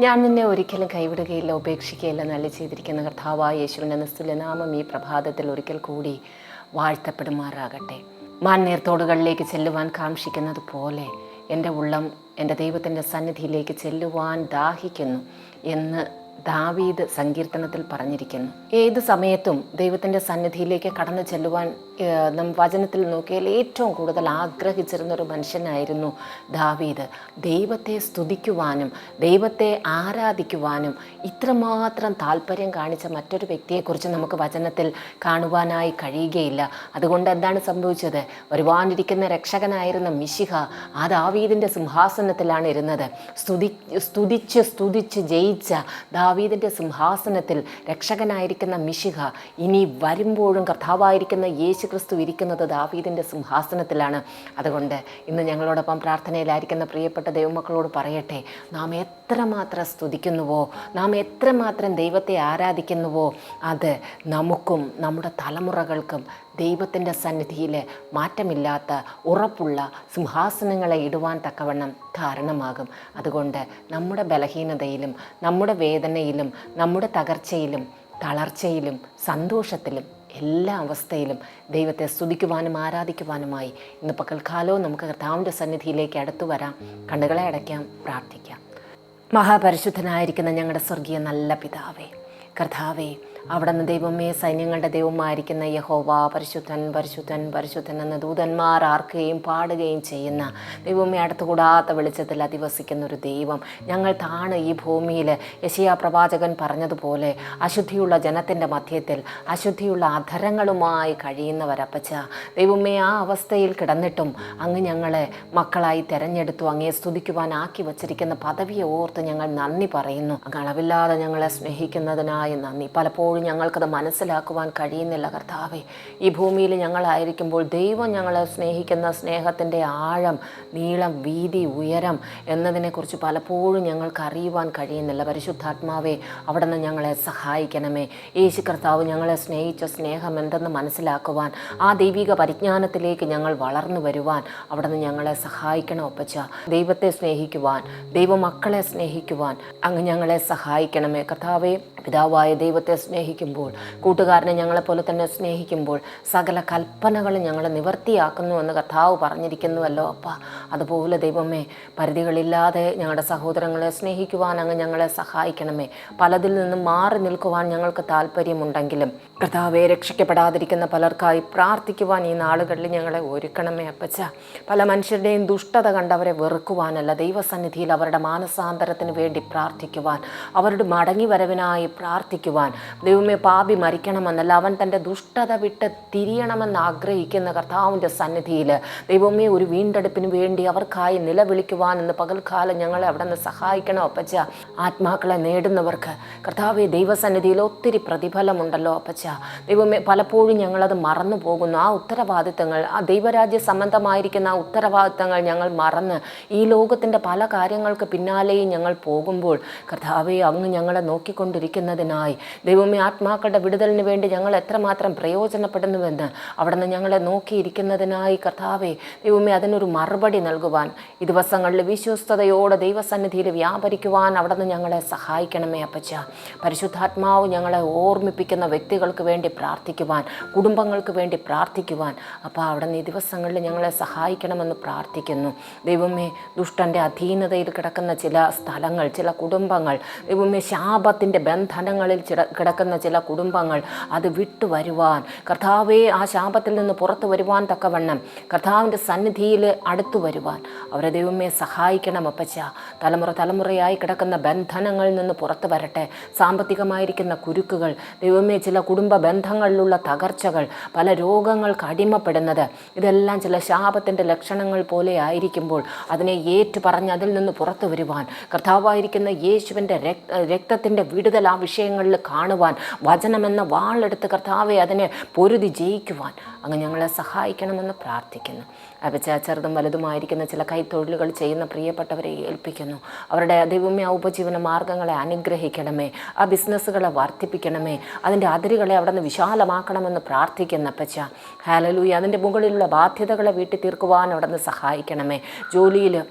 ഞാൻ നിന്നെ ഒരിക്കലും കൈവിടുകയില്ല ഉപേക്ഷിക്കുകയില്ല നല്ല ചെയ്തിരിക്കുന്ന കർത്താവായ യേശുവിന്റെ നിസ്തുലനാമം ഈ പ്രഭാതത്തിൽ ഒരിക്കൽ കൂടി വാഴ്ത്തപ്പെടുമാറാകട്ടെ. മാന്നീർത്തോടുകളിലേക്ക് ചെല്ലുവാൻ കാക്ഷിക്കുന്നത് പോലെ എന്റെ ഉള്ളം എന്റെ ദൈവത്തിന്റെ സന്നിധിയിലേക്ക് ചെല്ലുവാൻ ദാഹിക്കുന്നു എന്ന് ദാവീദ് സങ്കീർത്തനത്തിൽ പറഞ്ഞിരിക്കുന്നു. ഏത് സമയത്തും ദൈവത്തിന്റെ സന്നിധിയിലേക്ക് കടന്നു ചെല്ലുവാൻ നം വചനത്തിൽ നോക്കിയാൽ ഏറ്റവും കൂടുതൽ ആഗ്രഹിച്ചിരുന്ന ഒരു മനുഷ്യനായിരുന്നു ദാവീദ്. ദൈവത്തെ സ്തുതിക്കുവാനും ദൈവത്തെ ആരാധിക്കുവാനും ഇത്രമാത്രം താല്പര്യം കാണിച്ച മറ്റൊരു വ്യക്തിയെക്കുറിച്ച് നമുക്ക് വചനത്തിൽ കാണുവാനായി കഴിയുകയില്ല. അതുകൊണ്ട് എന്താണ് സംഭവിച്ചത്? വരുവാനിരിക്കുന്ന രക്ഷകനായിരുന്ന മിശിഹ ആ ദാവീദിന്റെ സിംഹാസനത്തിലാണ് ഇരുന്നത്. സ്തുതി സ്തുതിച്ച് സ്തുതിച്ച് ജയിച്ച ദാവീദിന്റെ സിംഹാസനത്തിൽ രക്ഷകനായിരിക്കുന്ന മിശിഹ ഇനി വരുമ്പോഴും കർത്താവായിരിക്കുന്ന യേശു ക്രിസ്തു ഇരിക്കുന്നത് ദാവീദിന്റെ സിംഹാസനത്തിലാണ്. അതുകൊണ്ട് ഇന്ന് ഞങ്ങളോടൊപ്പം പ്രാർത്ഥനയിലായിരിക്കുന്ന പ്രിയപ്പെട്ട ദൈവമക്കളോട് പറയട്ടെ നാം എത്രമാത്രം സ്തുതിക്കുന്നുവോ നാം എത്രമാത്രം ദൈവത്തെ ആരാധിക്കുന്നുവോ അത് നമുക്കും നമ്മുടെ തലമുറകൾക്കും ദൈവത്തിന്റെ സന്നിധിയിൽ മാറ്റമില്ലാത്ത ഉറപ്പുള്ള സിംഹാസനങ്ങളെ ഇടുവാൻ തക്കവണ്ണം കാരണമാകും അതുകൊണ്ട് നമ്മുടെ ബലഹീനതയിലും നമ്മുടെ വേദനയിലും നമ്മുടെ തകർച്ചയിലും തളർച്ചയിലും സന്തോഷത്തിലും എല്ലാ അവസ്ഥയിലും ദൈവത്തെ സ്തുതിക്കുവാനും ആരാധിക്കുവാനുമായി ഇന്ന് പകൽക്കാലവും നമുക്ക് കർത്താവിന്റെ സന്നിധിയിലേക്ക് അടുത്തു വരാം. കണ്ണുകളെ അടയ്ക്കാം പ്രാർത്ഥിക്കാം. മഹാപരിശുദ്ധനായിരിക്കുന്ന ഞങ്ങളുടെ സ്വർഗീയ നല്ല പിതാവേ കർത്താവേ അവിടെ നിന്ന് ദൈവമേ സൈന്യങ്ങളുടെ ദൈവമായിരിക്കുന്ന യഹോവ പരിശുദ്ധൻ പരിശുദ്ധൻ പരിശുദ്ധൻ എന്ന ദൂതന്മാർ ആർക്കുകയും പാടുകയും ചെയ്യുന്ന ദൈവമേ അടുത്തുകൂടാത്ത വെളിച്ചത്തിൽ അധിവസിക്കുന്ന ഒരു ദൈവം. ഞങ്ങൾ താണ് ഈ ഭൂമിയിൽ. യശിയ പ്രവാചകൻ പറഞ്ഞതുപോലെ അശുദ്ധിയുള്ള ജനത്തിന്റെ മധ്യത്തിൽ അശുദ്ധിയുള്ള അധരങ്ങളുമായി കഴിയുന്നവരപ്പച്ച ദൈവമേ ആ അവസ്ഥയിൽ കിടന്നിട്ടും അങ്ങ് ഞങ്ങളെ മക്കളായി തിരഞ്ഞെടുത്തു അങ്ങേ സ്തുതിക്കുവാൻ ആക്കി വച്ചിരിക്കുന്ന പദവിയെ ഓർത്ത് ഞങ്ങൾ നന്ദി പറയുന്നു. അങ്ങ് അളവില്ലാതെ ഞങ്ങളെ സ്നേഹിക്കുന്നതിനായി നന്ദി. പലപ്പോഴും ഞങ്ങൾക്കത് മനസ്സിലാക്കുവാൻ കഴിയുന്നില്ല കർത്താവെ. ഈ ഭൂമിയിൽ ഞങ്ങളായിരിക്കുമ്പോൾ ദൈവം ഞങ്ങളെ സ്നേഹിക്കുന്ന സ്നേഹത്തിന്റെ ആഴം നീളം വീതി ഉയരം എന്നതിനെക്കുറിച്ച് പലപ്പോഴും ഞങ്ങൾക്ക് അറിയുവാൻ കഴിയുന്നില്ല. പരിശുദ്ധാത്മാവേ അവിടെ നിന്ന് ഞങ്ങളെ സഹായിക്കണമേ. യേശു കർത്താവ് ഞങ്ങളെ സ്നേഹിച്ച സ്നേഹം എന്തെന്ന് മനസ്സിലാക്കുവാൻ ആ ദൈവിക പരിജ്ഞാനത്തിലേക്ക് ഞങ്ങൾ വളർന്നു വരുവാൻ അവിടെ നിന്ന് ഞങ്ങളെ സഹായിക്കണം ഒപ്പച്ച ദൈവത്തെ സ്നേഹിക്കുവാൻ ദൈവമക്കളെ സ്നേഹിക്കുവാൻ അങ്ങ് ഞങ്ങളെ സഹായിക്കണമേ. കർത്താവേ പിതാവായ ദൈവത്തെ സ്നേഹിക്കുമ്പോൾ കൂട്ടുകാരനെ ഞങ്ങളെപ്പോലെ തന്നെ സ്നേഹിക്കുമ്പോൾ സകല കൽപ്പനകളും ഞങ്ങൾ നിവർത്തിയാക്കുന്നു എന്ന് കർത്താവ് പറഞ്ഞിരിക്കുന്നുവല്ലോ. അപ്പ അതുപോലെ ദൈവമേ പരിധികളില്ലാതെ ഞങ്ങളുടെ സഹോദരങ്ങളെ സ്നേഹിക്കുവാൻ അങ്ങ് ഞങ്ങളെ സഹായിക്കണമേ. പലതിൽ നിന്നും മാറി നിൽക്കുവാൻ ഞങ്ങൾക്ക് താല്പര്യമുണ്ടെങ്കിലും കർത്താവെ രക്ഷിക്കപ്പെടാതിരിക്കുന്ന പലർക്കായി പ്രാർത്ഥിക്കുവാൻ ഈ നാളുകളിൽ ഞങ്ങളെ ഒരുക്കണമേ അപ്പച്ച. പല മനുഷ്യരുടെയും ദുഷ്ടത കണ്ടവരെ വെറുക്കുവാനല്ല ദൈവസന്നിധിയിൽ അവരുടെ മാനസാന്തരത്തിന് വേണ്ടി പ്രാർത്ഥിക്കുവാൻ അവരുടെ മടങ്ങി വരവിനായി പ്രാർത്ഥിക്കുവാൻ ദൈവമേ പാപി മരിക്കണമെന്നല്ല അവൻ തന്റെ ദുഷ്ടത വിട്ട് തിരിയണമെന്ന് ആഗ്രഹിക്കുന്ന കർത്താവിന്റെ സന്നിധിയിൽ ദൈവമേ ഒരു വീണ്ടെടുപ്പിന് വേണ്ടി അവർക്കായി നിലവിളിക്കുവാൻ ഇന്ന് പകൽക്കാലം ഞങ്ങളെ അവിടെ നിന്ന് സഹായിക്കണം അപ്പച്ച? ആത്മാക്കളെ നേടുന്നവർക്ക് കർത്താവെ ദൈവസന്നിധിയിൽ ഒത്തിരി പ്രതിഫലമുണ്ടല്ലോ അപ്പച്ച. ദൈവമേ പലപ്പോഴും ഞങ്ങളത് മറന്നു പോകുന്നു. ആ ഉത്തരവാദിത്തങ്ങൾ ആ ദൈവരാജ്യ സംബന്ധമായിരിക്കുന്ന ആ ഉത്തരവാദിത്തങ്ങൾ ഞങ്ങൾ മറന്ന് ഈ ലോകത്തിന്റെ പല കാര്യങ്ങൾക്ക് പിന്നാലെയും ഞങ്ങൾ പോകുമ്പോൾ കർത്താവെ അങ്ങ് ഞങ്ങളെ നോക്കിക്കൊണ്ടിരിക്കുന്നതിനായി ദൈവമേ ആത്മാക്കളുടെ വിടുതലിന് വേണ്ടി ഞങ്ങൾ എത്രമാത്രം പ്രയോജനപ്പെടുന്നുവെന്ന് അവിടെ നിന്ന് ഞങ്ങളെ നോക്കിയിരിക്കുന്നതിനായി കർത്താവെ ദൈവമേ അതിനൊരു മറുപടി നൽകുവാൻ ഈ ദിവസങ്ങളിൽ വിശ്വസ്തയോടെ ദൈവസന്നിധിയിൽ വ്യാപരിക്കുവാൻ അവിടെ നിന്ന് ഞങ്ങളെ സഹായിക്കണമേ അപ്പച്ച. പരിശുദ്ധാത്മാവ് ഞങ്ങളെ ഓർമ്മിപ്പിക്കുന്ന വ്യക്തികൾക്ക് വേണ്ടി പ്രാർത്ഥിക്കുവാൻ കുടുംബങ്ങൾക്ക് വേണ്ടി പ്രാർത്ഥിക്കുവാൻ. അപ്പോൾ അവിടെ നിന്ന് ഈ ദിവസങ്ങളിൽ ഞങ്ങളെ സഹായിക്കണമെന്ന് പ്രാർത്ഥിക്കുന്നു. ദൈവമേ ദുഷ്ടന്റെ അധീനതയിൽ കിടക്കുന്ന ചില സ്ഥലങ്ങൾ ചില കുടുംബങ്ങൾ ദൈവമേ ശാപത്തിന്റെ ബന്ധനങ്ങളിൽ ചില കിടക്കുന്ന ചില കുടുംബങ്ങൾ അത് വിട്ടു വരുവാൻ. കർത്താവെ ആ ശാപത്തിൽ നിന്ന് പുറത്തു വരുവാൻ തക്കവണ്ണം കർത്താവിന്റെ സന്നിധിയിൽ അടുത്തു വരുവാൻ. അവരെ ദൈവമേ സഹായിക്കണം അപ്പച്ച. തലമുറ തലമുറയായി കിടക്കുന്ന ബന്ധനങ്ങളിൽ നിന്ന് പുറത്തു വരട്ടെ. സാമ്പത്തികമായിരിക്കുന്ന കുരുക്കുകൾ ദൈവമേ ചില കുടുംബ ബന്ധങ്ങളിലുള്ള തകർച്ചകൾ പല രോഗങ്ങൾക്ക് അടിമപ്പെടുന്നത് ഇതെല്ലാം ചില ശാപത്തിന്റെ ലക്ഷണങ്ങൾ പോലെ ആയിരിക്കുമ്പോൾ അതിനെ ഏറ്റു പറഞ്ഞ് അതിൽ നിന്ന് പുറത്തു വരുവാൻ. കർത്താവായിരിക്കുന്ന യേശുവിന്റെ രക്ത രക്തത്തിന്റെ വിടുതൽ ആ വിഷയങ്ങളിൽ കാണുവാൻ വചനമെന്ന വാളെടുത്ത് കർത്താവെ അതിനെ പൊരുതി ജയിക്കുവാൻ അങ്ങ് ഞങ്ങളെ സഹായിക്കണമെന്ന് പ്രാർത്ഥിക്കുന്നു. അപ്പച്ച ചെറുതും വലുതുമായിരിക്കുന്ന ചില കൈത്തൊഴിലുകൾ ചെയ്യുന്ന പ്രിയപ്പെട്ടവരെ ഏൽപ്പിക്കുന്നു. അവരുടെ ദൈവമേ ഉപജീവന മാർഗങ്ങളെ അനുഗ്രഹിക്കണമേ. ആ ബിസിനസ്സുകളെ വർദ്ധിപ്പിക്കണമേ. അതിന്റെ അതിരുകളെ അവിടെ നിന്ന് വിശാലമാക്കണമെന്ന് പ്രാർത്ഥിക്കുന്ന അപ്പച്ച. ഹാലലൂയി അതിന്റെ മുകളിലുള്ള ബാധ്യതകളെ വീട്ടിൽ തീർക്കുവാൻ അവിടെ നിന്ന് സഹായിക്കണമേ. ജോലിയിൽ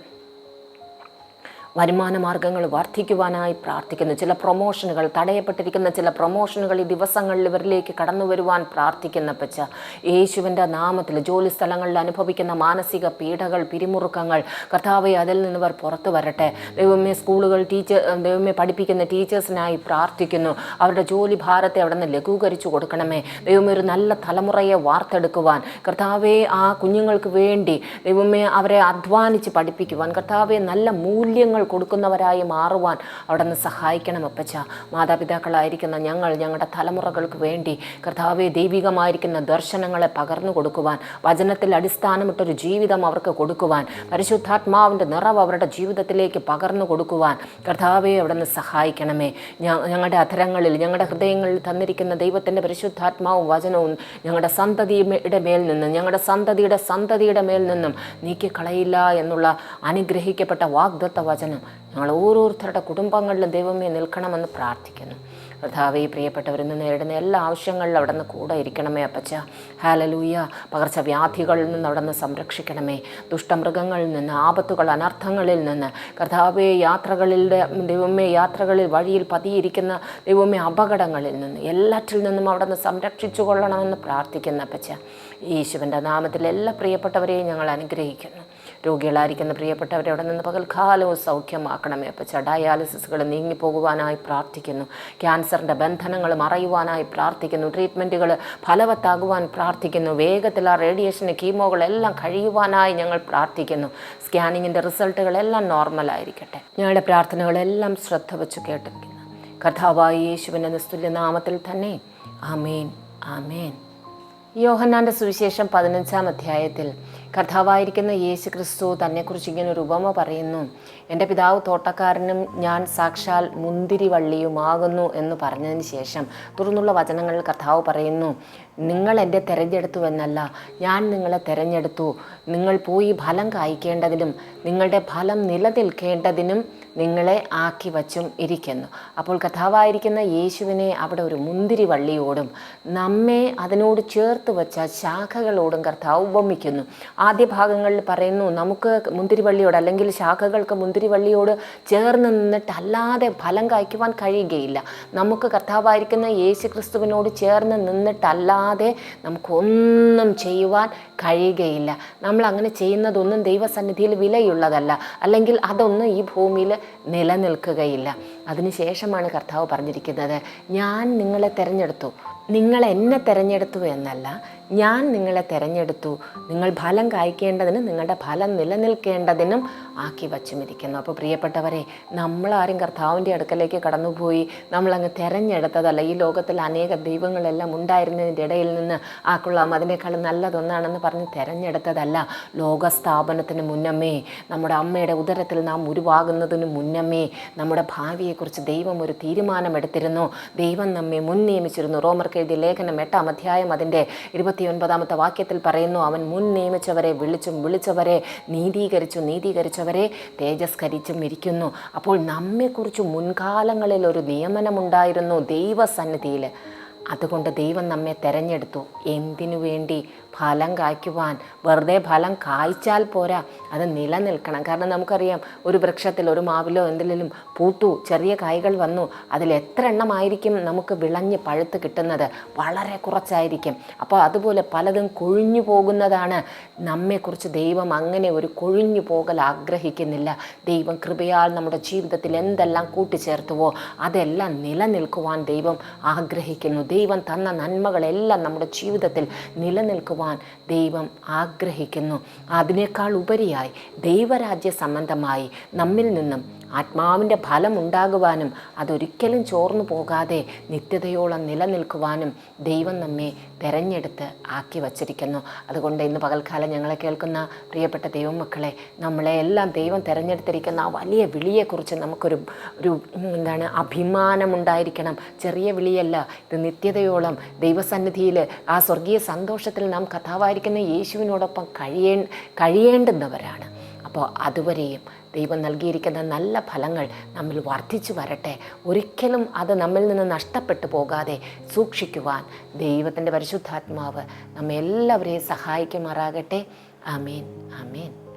വരുമാന മാർഗങ്ങൾ വർദ്ധിക്കുവാനായി പ്രാർത്ഥിക്കുന്നു. ചില പ്രൊമോഷനുകൾ തടയപ്പെട്ടിരിക്കുന്ന ചില പ്രൊമോഷനുകൾ ഈ ദിവസങ്ങളിൽ ഇവരിലേക്ക് കടന്നു വരുവാൻ പ്രാർത്ഥിക്കുന്ന പച്ച യേശുവിന്റെ നാമത്തിൽ ജോലി സ്ഥലങ്ങളിൽ അനുഭവിക്കുന്ന മാനസിക പീഡകൾ പിരിമുറുക്കങ്ങൾ കർത്താവെ അതിൽ നിന്നിവർ പുറത്തു വരട്ടെ. ദൈവമേ സ്കൂളുകൾ ടീച്ചർ ദൈവമേ പഠിപ്പിക്കുന്ന ടീച്ചേഴ്സിനായി പ്രാർത്ഥിക്കുന്നു. അവരുടെ ജോലി ഭാരത്തെ അവിടെ നിന്ന് ലഘൂകരിച്ചു കൊടുക്കണമേ. ദൈവമേ ഒരു നല്ല തലമുറയെ വാർത്തെടുക്കുവാൻ. കർത്താവെ ആ കുഞ്ഞുങ്ങൾക്ക് വേണ്ടി ദൈവമേ അവരെ അധ്വാനിച്ച് പഠിപ്പിക്കുവാൻ. കർത്താവെ നല്ല മൂല്യങ്ങൾ കൊടുക്കുന്നവരായി മാറുവാൻ അവിടെ നിന്ന് സഹായിക്കണം അപ്പച്ച. മാതാപിതാക്കളായിരിക്കുന്ന ഞങ്ങൾ ഞങ്ങളുടെ തലമുറകൾക്ക് വേണ്ടി കർത്താവെ ദൈവികമായിരിക്കുന്ന ദർശനങ്ങളെ പകർന്നു കൊടുക്കുവാൻ വചനത്തിൽ അടിസ്ഥാനമിട്ടൊരു ജീവിതം അവർക്ക് കൊടുക്കുവാൻ പരിശുദ്ധാത്മാവിന്റെ നിറവ് അവരുടെ ജീവിതത്തിലേക്ക് പകർന്നു കൊടുക്കുവാൻ കർത്താവെ അവിടെ നിന്ന് സഹായിക്കണമേ ഞങ്ങളുടെ അധരങ്ങളിൽ ഞങ്ങളുടെ ഹൃദയങ്ങളിൽ തന്നിരിക്കുന്ന ദൈവത്തിന്റെ പരിശുദ്ധാത്മാവും വചനവും ഞങ്ങളുടെ സന്തതിയുടെ മേൽ നിന്നും ഞങ്ങളുടെ സന്തതിയുടെ സന്തതിയുടെ മേൽ നിന്നും നീക്കിക്കളയില്ല എന്നുള്ള അനുഗ്രഹിക്കപ്പെട്ട വാഗ്ദത്ത വചനം ഞങ്ങൾ ഓരോരുത്തരുടെ കുടുംബങ്ങളിലും ദൈവമേ നിൽക്കണമെന്ന് പ്രാർത്ഥിക്കുന്നു. കർത്താവെ പ്രിയപ്പെട്ടവരിൽ നിന്ന് നേരിടുന്ന എല്ലാ ആവശ്യങ്ങളിലും അവിടെ നിന്ന് കൂടെ ഇരിക്കണമേ അപ്പച്ച. ഹാലലൂയ പകർച്ചവ്യാധികളിൽ നിന്ന് അവിടെ നിന്ന് സംരക്ഷിക്കണമേ. ദുഷ്ടമൃഗങ്ങളിൽ നിന്ന് ആപത്തുകൾ അനർത്ഥങ്ങളിൽ നിന്ന്. കർത്താവെ യാത്രകളിലെ ദൈവമേ യാത്രകളിൽ വഴിയിൽ പതിയിരിക്കുന്ന ദൈവമേ അപകടങ്ങളിൽ നിന്ന് എല്ലാറ്റിൽ നിന്നും അവിടെ നിന്ന് സംരക്ഷിച്ചു കൊള്ളണമെന്ന് പ്രാർത്ഥിക്കുന്ന അപ്പച്ച. യേശുവിന്റെ നാമത്തിൽ എല്ലാ പ്രിയപ്പെട്ടവരെയും ഞങ്ങൾ അനുഗ്രഹിക്കുന്നു. രോഗികളായിരിക്കുന്ന പ്രിയപ്പെട്ടവരെ അവിടെ നിന്ന് പകൽക്കാലവും സൗഖ്യമാക്കണമേ അപ്പച്ച. ഡയാലിസിസുകൾ നീങ്ങിപ്പോകുവാനായി പ്രാർത്ഥിക്കുന്നു. ക്യാൻസറിന്റെ ബന്ധനങ്ങൾ മറയുവാനായി പ്രാർത്ഥിക്കുന്നു. ട്രീറ്റ്മെന്റുകൾ ഫലവത്താകുവാൻ പ്രാർത്ഥിക്കുന്നു. വേഗത്തിൽ ആ റേഡിയേഷന് കീമോകളെല്ലാം കഴിയുവാനായി ഞങ്ങൾ പ്രാർത്ഥിക്കുന്നു. സ്കാനിങ്ങിന്റെ റിസൾട്ടുകളെല്ലാം നോർമലായിരിക്കട്ടെ. ഞങ്ങളുടെ പ്രാർത്ഥനകളെല്ലാം ശ്രദ്ധ വെച്ച് കേട്ടിരിക്കുന്നു. കഥാവായ യേശുവിന്റെ നിസ്തുല്യ നാമത്തിൽ തന്നെ ആമേൻ ആമേൻ. യോഹന്നാന്റെ സുവിശേഷം പതിനഞ്ചാം അധ്യായത്തിൽ കർത്താവായിരിക്കുന്ന യേശു ക്രിസ്തു തന്നെക്കുറിച്ച് ഇങ്ങനെ ഒരു ഉപമ പറയുന്നു. എന്റെ പിതാവ് തോട്ടക്കാരനും ഞാൻ സാക്ഷാൽ മുന്തിരിവള്ളിയുമാകുന്നു എന്ന് പറഞ്ഞതിന് ശേഷം തുടർന്നുള്ള വചനങ്ങളിൽ കർത്താവ് പറയുന്നു നിങ്ങൾ എന്റെ തിരഞ്ഞെടുത്തു എന്നല്ല ഞാൻ നിങ്ങളെ തിരഞ്ഞെടുത്തു. നിങ്ങൾ പോയി ഫലം കായ്ക്കേണ്ടതിനും നിങ്ങളുടെ ഫലം നിലനിൽക്കേണ്ടതിനും നിങ്ങളെ ആക്കി വച്ചും ഇരിക്കുന്നു. അപ്പോൾ കഥാവായിരിക്കുന്ന യേശുവിനെ അവിടെ ഒരു മുന്തിരി വള്ളിയോടും നമ്മെ അതിനോട് ചേർത്ത് വച്ച ശാഖകളോടും കർത്താവ് ഉപമിക്കുന്നു. ആദ്യ ഭാഗങ്ങളിൽ പറയുന്നു നമുക്ക് മുന്തിരിവള്ളിയോട് അല്ലെങ്കിൽ ശാഖകൾക്ക് മുന്തിരിവള്ളിയോട് ചേർന്ന് നിന്നിട്ട് അല്ലാതെ ഫലം കായ്ക്കുവാൻ കഴിയുകയില്ല. നമുക്ക് കർത്താവായിരിക്കുന്ന യേശു ക്രിസ്തുവിനോട് ചേർന്ന് നിന്നിട്ടല്ലാതെ നമുക്കൊന്നും ചെയ്യുവാൻ കഴിയുകയില്ല. നമ്മൾ അങ്ങനെ ചെയ്യുന്നതൊന്നും ദൈവസന്നിധിയിൽ വിലയുള്ളതല്ല. അല്ലെങ്കിൽ അതൊന്നും ഈ ഭൂമിയിൽ നിലനിൽക്കുകയില്ല. അതിനുശേഷമാണ് കർത്താവ് പറഞ്ഞിരിക്കുന്നത് ഞാൻ നിങ്ങളെ തിരഞ്ഞെടുത്തു. നിങ്ങൾ എന്നെ തിരഞ്ഞെടുത്തു എന്നല്ല. ഞാൻ നിങ്ങളെ തിരഞ്ഞെടുത്തു. നിങ്ങൾ ഫലം കായ്ക്കേണ്ടതിനും നിങ്ങളുടെ ഫലം നിലനിൽക്കേണ്ടതിനും ആക്കി വച്ചുമിരിക്കുന്നു. അപ്പോൾ പ്രിയപ്പെട്ടവരെ നമ്മളാരും കർത്താവിന്റെ അടുക്കലേക്ക് കടന്നുപോയി നമ്മളങ്ങ് തിരഞ്ഞെടുത്തതല്ല. ഈ ലോകത്തിൽ അനേക ദൈവങ്ങളെല്ലാം ഉണ്ടായിരുന്നതിന്റെ ഇടയിൽ നിന്ന് ആ കൊള്ളാം അതിനേക്കാളും നല്ലതൊന്നാണെന്ന് പറഞ്ഞ് തിരഞ്ഞെടുത്തതല്ല. ലോകസ്ഥാപനത്തിന് മുന്നമേ നമ്മുടെ അമ്മയുടെ ഉദരത്തിൽ നാം ഉരുവാകുന്നതിന് മുന്നമേ നമ്മുടെ ഭാവിയെക്കുറിച്ച് ദൈവം ഒരു തീരുമാനമെടുത്തിരുന്നു. ദൈവം നമ്മെ മുൻ നിയമിച്ചിരുന്നു. റോമർ എഴുതിയ ലേഖനം എട്ടാം അധ്യായം അതിന്റെ ഇരുപത്തിയൊൻപതാമത്തെ വാക്യത്തിൽ പറയുന്നു അവൻ മുൻ നിയമിച്ചവരെ വിളിച്ചും വിളിച്ചവരെ നീതീകരിച്ചു നീതീകരിച്ചവരെ തേജസ്കരിച്ചും ഇരിക്കുന്നു. അപ്പോൾ നമ്മെക്കുറിച്ച് മുൻകാലങ്ങളിൽ ഒരു നിയമനമുണ്ടായിരുന്നു ദൈവസന്നിധിയിൽ അതുകൊണ്ട് ദൈവം നമ്മെ തെരഞ്ഞെടുത്തു. എന്തിനു വേണ്ടി? ഫലം കായ്ക്കുവാൻ. വെറുതെ ഫലം കായ്ച്ചാൽ പോരാ. അത് നിലനിൽക്കണം. കാരണം നമുക്കറിയാം ഒരു വൃക്ഷത്തിൽ ഒരു മാവിലോ എന്തെങ്കിലും പൂത്തു ചെറിയ കായ്കൾ വന്നു അതിൽ എത്ര എണ്ണമായിരിക്കും നമുക്ക് വിളഞ്ഞ് പഴുത്ത് കിട്ടുന്നത്? വളരെ കുറച്ചായിരിക്കും. അപ്പോൾ അതുപോലെ പലതും കൊഴിഞ്ഞു പോകുന്നതാണ്. നമ്മെക്കുറിച്ച് ദൈവം അങ്ങനെ ഒരു കൊഴിഞ്ഞു പോകൽ ആഗ്രഹിക്കുന്നില്ല. ദൈവം കൃപയാൽ നമ്മുടെ ജീവിതത്തിൽ എന്തെല്ലാം കൂട്ടിച്ചേർത്തുവോ അതെല്ലാം നിലനിൽക്കുവാൻ ദൈവം ആഗ്രഹിക്കുന്നു. ദൈവം തന്ന നന്മകളെല്ലാം നമ്മുടെ ജീവിതത്തിൽ നിലനിൽക്കുവാൻ ദൈവം ആഗ്രഹിക്കുന്നു. അതിനേക്കാൾ ഉപരിയായി ദൈവരാജ്യ സംബന്ധമായി നമ്മിൽ നിന്നും ആത്മാവിന്റെ ഫലം ഉണ്ടാകുവാനും അതൊരിക്കലും ചോർന്നു പോകാതെ നിത്യതയോളം നിലനിൽക്കുവാനും ദൈവം നമ്മെ തിരഞ്ഞെടുത്ത് ആക്കി വച്ചിരിക്കുന്നു. അതുകൊണ്ട് ഇന്ന് പകൽക്കാലം ഞങ്ങളെ കേൾക്കുന്ന പ്രിയപ്പെട്ട ദൈവമക്കളെ നമ്മളെ എല്ലാം ദൈവം തിരഞ്ഞെടുത്തിരിക്കുന്ന ആ വലിയ വിളിയെക്കുറിച്ച് നമുക്കൊരു ഒരു എന്താണ് അഭിമാനമുണ്ടായിരിക്കണം. ചെറിയ വിളിയല്ല ഇത് നിത്യതയോളം ദൈവസന്നിധിയിൽ ആ സ്വർഗീയ സന്തോഷത്തിൽ നാം കഥാവായിരിക്കുന്ന യേശുവിനോടൊപ്പം കഴിയേ കഴിയേണ്ടുന്നവരാണ്. അപ്പോൾ അതുവരെയും ദൈവം നൽകിയിരിക്കുന്ന നല്ല ഫലങ്ങൾ നമ്മിൽ വർദ്ധിച്ചു വരട്ടെ. ഒരിക്കലും അത് നമ്മിൽ നിന്ന് നഷ്ടപ്പെട്ടു പോകാതെ സൂക്ഷിക്കുവാൻ ദൈവത്തിന്റെ പരിശുദ്ധാത്മാവ് നമ്മെ എല്ലാവരെയും സഹായിക്കുമാറാകട്ടെ. ആമേൻ. ആമേൻ.